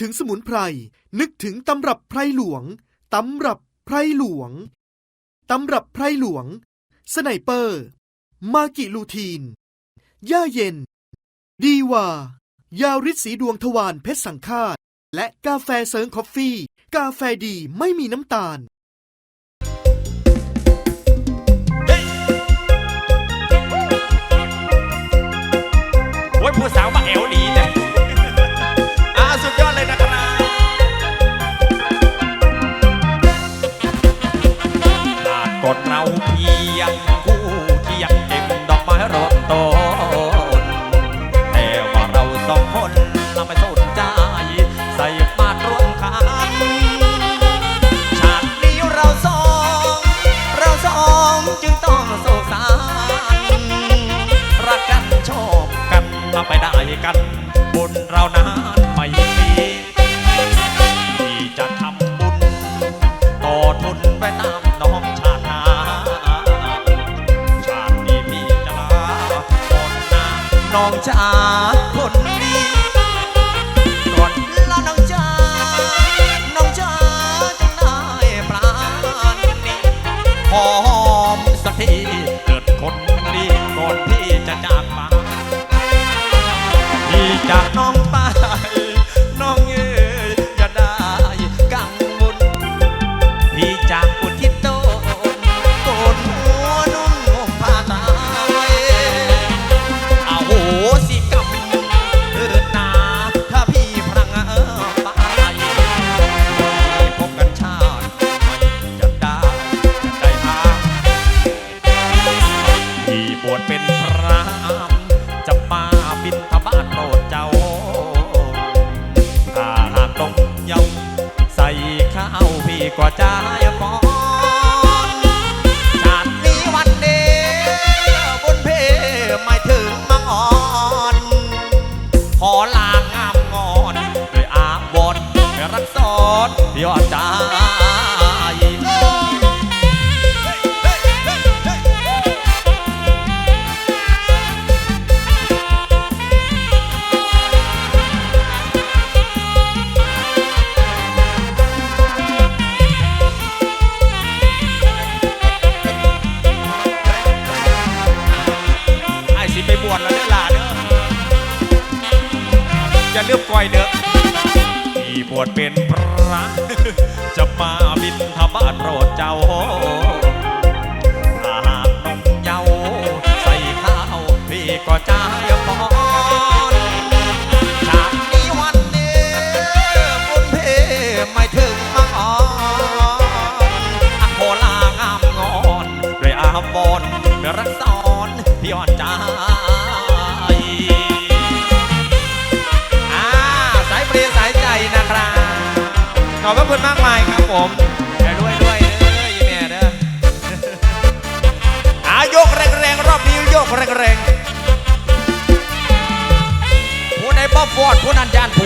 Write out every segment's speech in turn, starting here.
ถึงสมุนไพร นึกถึงตำรับไพรหลวง ตำรับไพรหลวง ตำรับไพรหลวง สไนเปอร์ มากิลูทีน ย่าเย็น ดีว่ายาฤทธิ์สีดวงทวารเพชรสังฆาต และกาแฟเซิร์งคอฟฟี่ กาแฟดีไม่มีน้ำตาลผู้สาวมาแอวหนี องจ๋าคนดี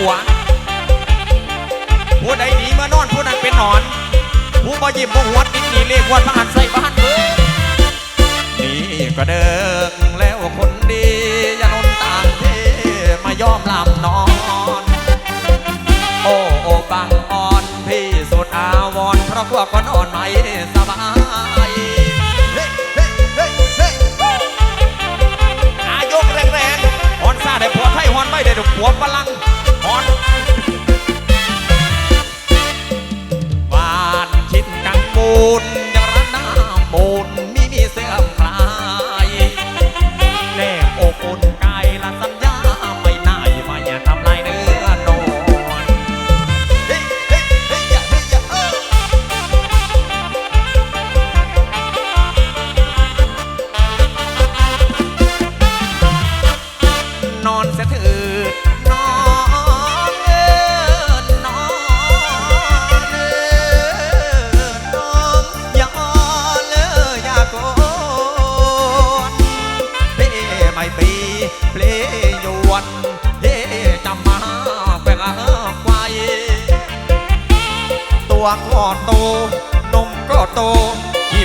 ว ผู้ใดหนีเมื่อนอนผู้นั้นเป็นหนอน ผู้บ่ยิ้มบ่หัวติดหนีเลขวัดพระหันใส่บ้านเบิ้งนี่ก็เดิกแล้วคนดียานนต่างเทมายอมลำนอน โอ้โอ้บังอ่อนพี่สุดอาวรเพราะพวกคนอ่อนไหม một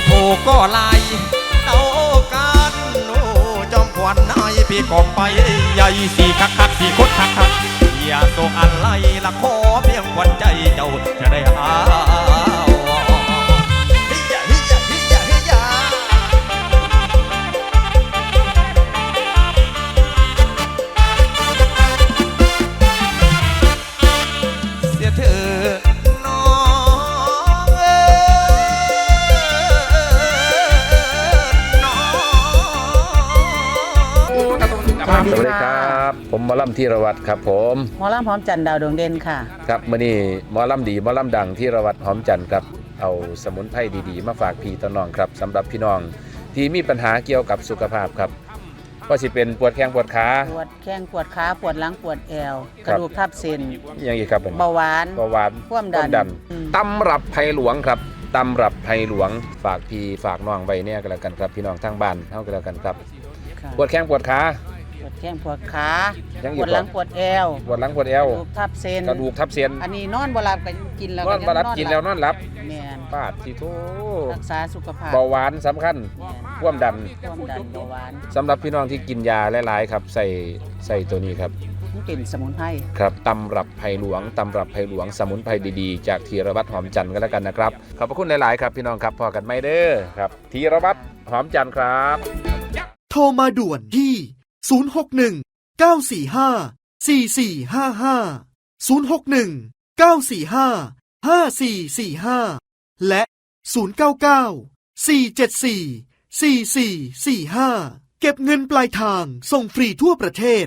โพก็ลายเต้ากันโนจอมควันนายพี่กบไปใหญ่สีคักคักสีคดคักคักอย่าตัวอะไรละขอเพียงวันใจเจ้าจะได้หา สวัสดีครับ ผมหมอลำธีรวัตรครับ ผมหมอลำพร้อมจันทร์ดาวดวงเด่นค่ะ ครับมื่อนี้หมอลำดีหมอลำดังธีรวัตรหอมจันทร์ครับเอาสมุนไพรดีๆ มาฝากพี่ต้นน้องครับสำหรับพี่น้องที่มีปัญหาเกี่ยวกับสุขภาพครับก็สิเป็นปวดแข้งปวดขาปวดแข้งปวดขาปวดหลังปวดแอวคกรับระดูกทับเส้นอยังอีกครับผมเบาหวานเบาหวานความดันดันอืมตำรับไผ่หลวงครับตำรับไผ่หลวงฝากพี่ฝากน้องไว้เนี่ยก็แล้วกันครับพี่น้องทางบ้านเท่ากันแล้วกันครับค่ะปวดแข้งปวดขา ปวดแข้งปวดขายังอยู่ปวดหลังก่อนปวดแอวปวดหลังปวดเอกวระดูกทับเส้นกระดูกทับเส้นอันนี้นอนบ่หลับก็กินแล้วนอนมารับกินแล้วนอนหลับแม่นปาดที่โทรักษาสุขภาพเบาหวานสำคัญแม่นความดันความดันเบาหวานสำหรับพี่น้องที่กินยาหลายๆครับใส่ใส่ตัวนี้ครับ มันเป็นสมุนไพรครับตำรับไผ่หลวงตำรับไผ่หลวงสมุนไพรดีๆ จากธีรวัตรหอมจันทร์กันแล้วกันนะครับ ขอบพระคุณหลายๆครับพี่น้องครับพอกันไม่เด้อครับธีรวัตรหอมจันทร์ครับ โทรมาด่วนที่ 061 945 4455 061 945 5445 และ 099 474 4445 เก็บเงินปลายทางส่งฟรีทั่วประเทศ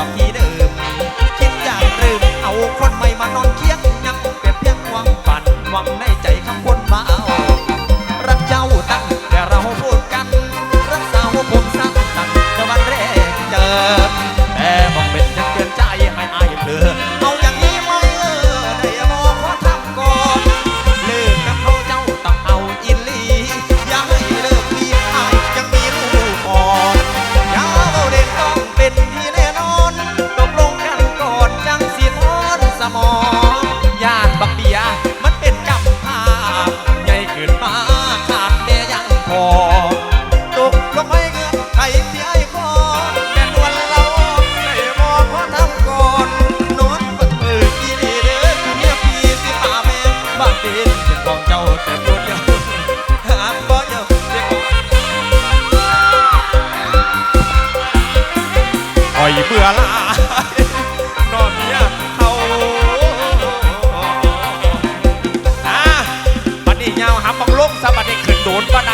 ดอกที่ เบื่อละนอนเมียเขาอะบัดนี้ยาวหาบังลงสะบัดนี้ขึ้นโดนบันได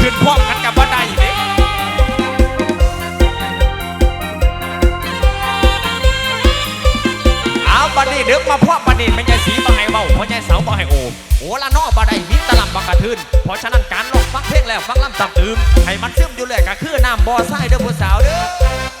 ขึ้นพ่อมกันกับบันไดเด้เอาบัดนี้เด็กมาพ่อบัดนี้ไม่ใช่สีบ่ให้เบาไม่ใช่สาวบ่ให้โอมโอ้ละนอบันไดมิตรลำบังกระทืน เพราะฉะนั้นการลองฟังเพลงแล้วฟังลำตับตืมให้มันซึมอยู่เลยก็คือน้ำบ่อทรายเด้อผู้สาวเด้อ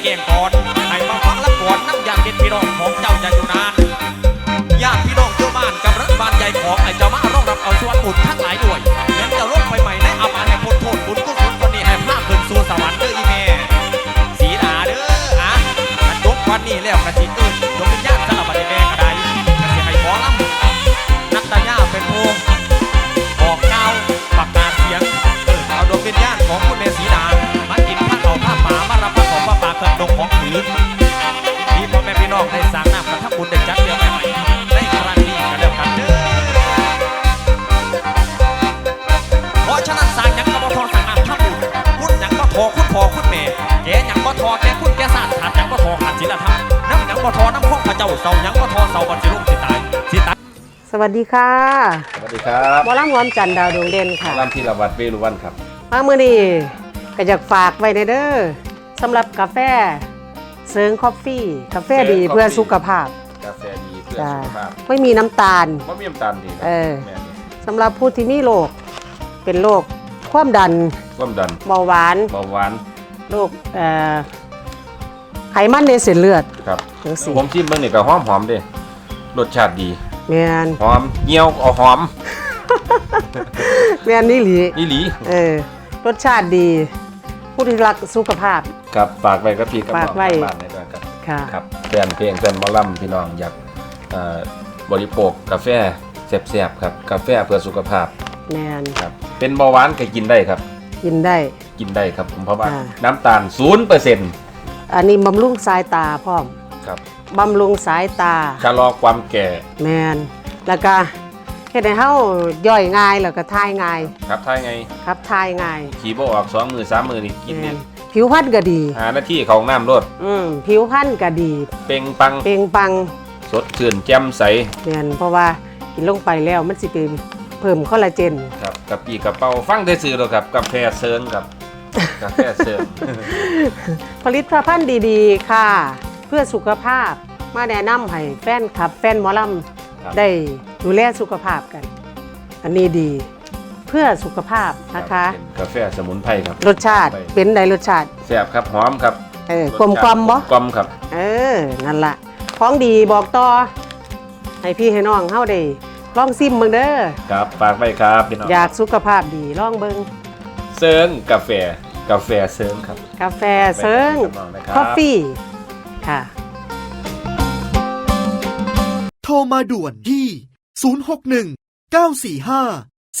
ตะเวนสิเก่งก่อนให้มาฟังละก่อนน้ำยาเป็นพี่น้องของเจ้าจะอยู่นานญาติพี่น้องเจ้าบ้านกับรัฐบาลใหญ่ของไอ้เจ้ามาร้องรับเอาชวนอุดทั้งหลายด้วยเน้นจะลบไปใหม่ในอาบานให้พ้นโทษบุญกุศลคนนี้ให้พาขึ้นสู่สวรรค์เด้ออีแม่สีหนาเด้ออะมันยกวันนี้แล้วกะ บ่ทอน้ำข้องพระเจ้าเสาหยังบ่ทอเสาบัดสิลุ่มสิตายสิตายสวัสดีค่ะสวัสดีครับบอลำรวมจันทร์ดาวดวงเด่นค่ะลำพีรวัตรเวรุวันครับ มาเมื่อนี้ก็อยากฝากไว้ในเด้อสำหรับกาแฟเซิงคอฟฟี่กาแฟดีเซิงเพื่อ Coffee สุขภาพกาแฟดีเพื่อจ้าสุขภาพไม่มีน้ำตาล ว่ามีน้ำตาลดีนะเออ แม่นี่สำหรับผู้ที่มีโรคเป็นโรคความดันความดันเบาหวานเบาหวานโรคเอ่อ ไขมันในเส้นเลือดครับจังซี่ผมชิมเบิ่งนี่ก็หอมหอมๆเด้รสชาติดีแม่นหอมเงี้ยวเอาหอมแม่นนี่หลีอีหลีเออรสชาติดี ผู้ที่รักสุขภาพ ครับฝากไว้กับพี่กับน้ฝาอกงไว้ ทางบ้านในด้วยครับ ค่ะ ครับแฟนเพลงแฟนหมอลำพี่น้องอยากเอ่อบริโภคกาแฟแซ่บๆครับกาแฟเพื่อสุขภาพแม่นครับเป็นเบาหวานก็กินได้ครับ กินได้ กินได้ครับผมเพราะว่าอ่า น้ำตาล0%อัน นี้บำรุงสายตาพร้อมครับบำรุงสายตาชะลอความแก่แมนแล้วก็เฮ็ดให้เฮาย่อยง่ายแล้วก็ทายง่ายครับถ้าไงครับทายง่ายขี่บ่ออกสองมือสามมือนี่กินแม่นี่นผิวพรรณก็ดี หาหน้าที่ของน้ำรดอืมผิวพรรณก็ดี เป่งปังเปล่งปลังสดชื่นแจ่มใสแม่นเพราะว่ากินลงไปแล้วมันสิไปเพิ่มคอลลาเจนครับกับปีกระเป๋าฟังได้ซื้อแล้วครับกาแฟเซิงครับ กาแฟเซิงผลิตภัณฑ์ดีๆ ค่ะ เพื่อสุขภาพมาแนะนำให้แฟนคลับ แฟนหมอลครับำได้ดูแลสุขภาพกัน อันนี้ดีเพื่อสุขภาพนะคะ เป็นกาแฟสมุนไพรครับรสชาติเป็นไดรสชาติแซ่บครับหอมครับเออกลมกลมบ่กลมครับ เออนั่นละของดีบอกต่อให้พี่ให้น้องเฮาได้ลองซิมเบิ่งเด้อครับฝากไว้ครับพี่น้องอยากสุขภาพดีลองเบิ่งเซิงกาแฟ กาแฟเซิงครับกาแฟเซิงไปกับน้องนะครับคอฟฟี่ค่ะ โทรมาด่วนที่ 061 945 4455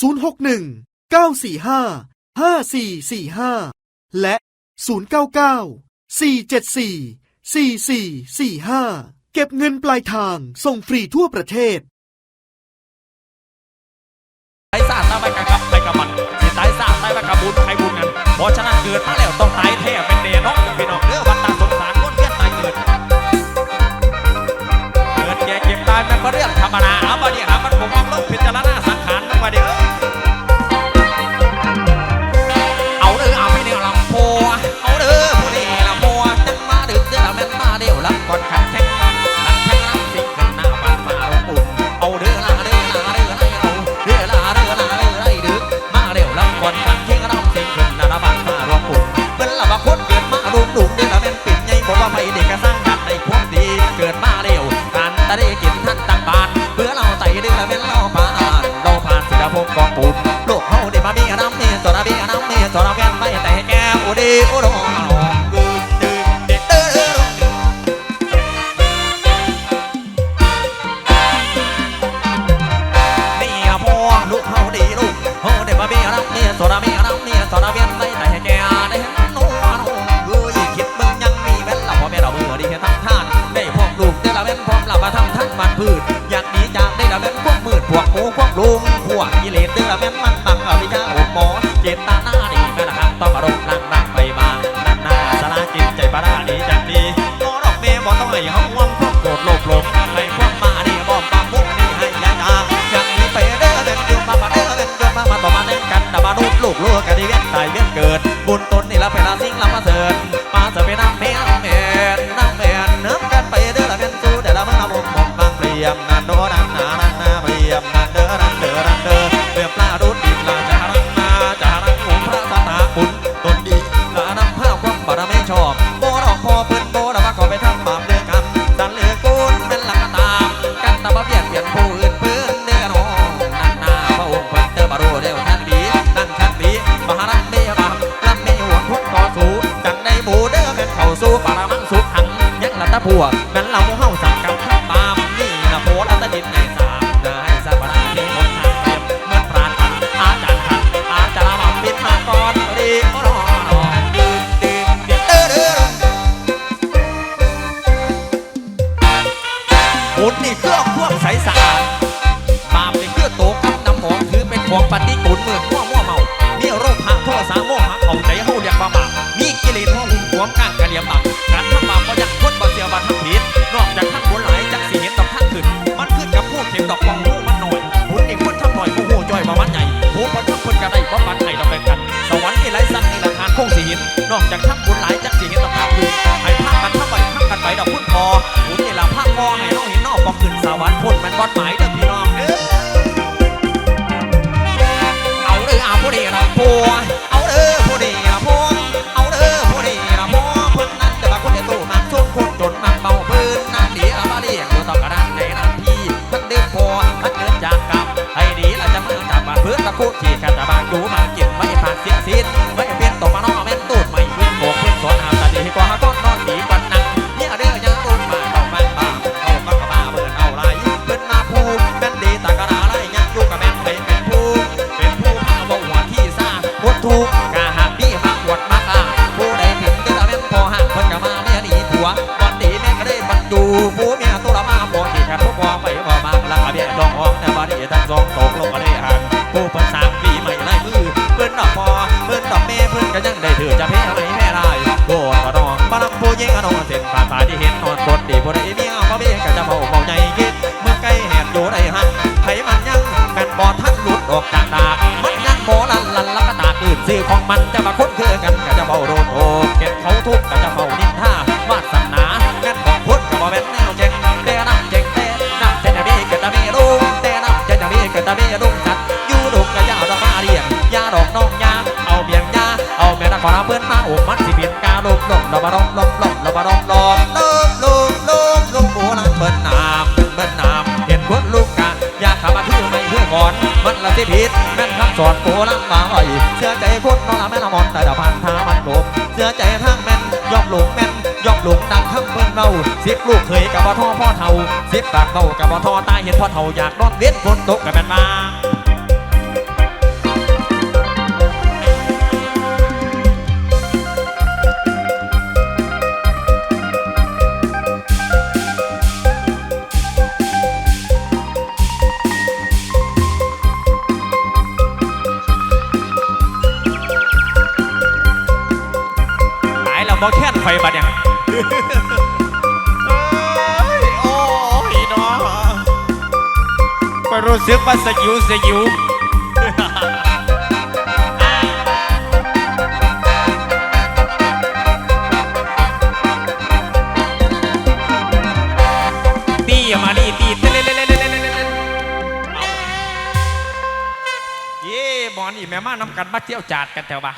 061 945 5445 และ 099 474 4445 เก็บเงินปลายทางส่งฟรีทั่วประเทศตายซาตายไปกับกับไปกับมัน กับบุญใครบุญกันเพราะฉะนั้นเกิดมาแล้วต้องตายแท้เป็นเดนอกพี่น้องเด้อวัตตาสงสารคนเวียนตายเกิด เกิดแก่เก็บตายมันก็เรื่องธรรมดา โอรอ Hoạt มันจะมาคุ้นเคือกันก็จะเฝ้าโดนโอเก็บเขาทุกก็จะเฝ้านินท่าวาสนาเงินของพุทธก็บอกแม่นแนวเจ๊งเตะน้ำเจ๊งเตะน้ำเจ๊งจะมีเกิดจะมีลุงเตะน้ำเจ๊งจะมีเกิดจะมีลุงจัดอยู่ดุกก็ยาดอกมาเรียงยาดอกน้องยาเอาเบียงยาเอาแม่ยนักขอรับเพื่อนมาโอ้มัดสิเบียนกาลุกลงเราบารองลงลงเราบารองลงลงลงลงลงหัวหลังเบิ้นน้ำเบิ้นน้ำเห็นคนลูกกะอยาขามาคือไม่เพื่อก่อนมันละสิผิดแม่น สอดโกลังมาไหลเสื้อใจพุคนนอาแม่นมอนแต่ดาพันทามันโกลเสื้อใจทางแม่นยอกหลงแม่นยอกหลงดังทั้งเพื่อนเราสิบลูกเคยกับบ่ทอพ่อเท่าสิบปากเต่ากับบ่ทอตายเห็นพ่อเท่าอยากนอนเวียนคนตกกับแม่นมา โอ้ยน้องไปรู้สึกว่าสยิวสยิวตีมาดีตีเล่นเล่นเล่นเล่นเล่นเย่บอลอีแม่มาน้ำกันมาเที่ยวจัดกันแถวบ้า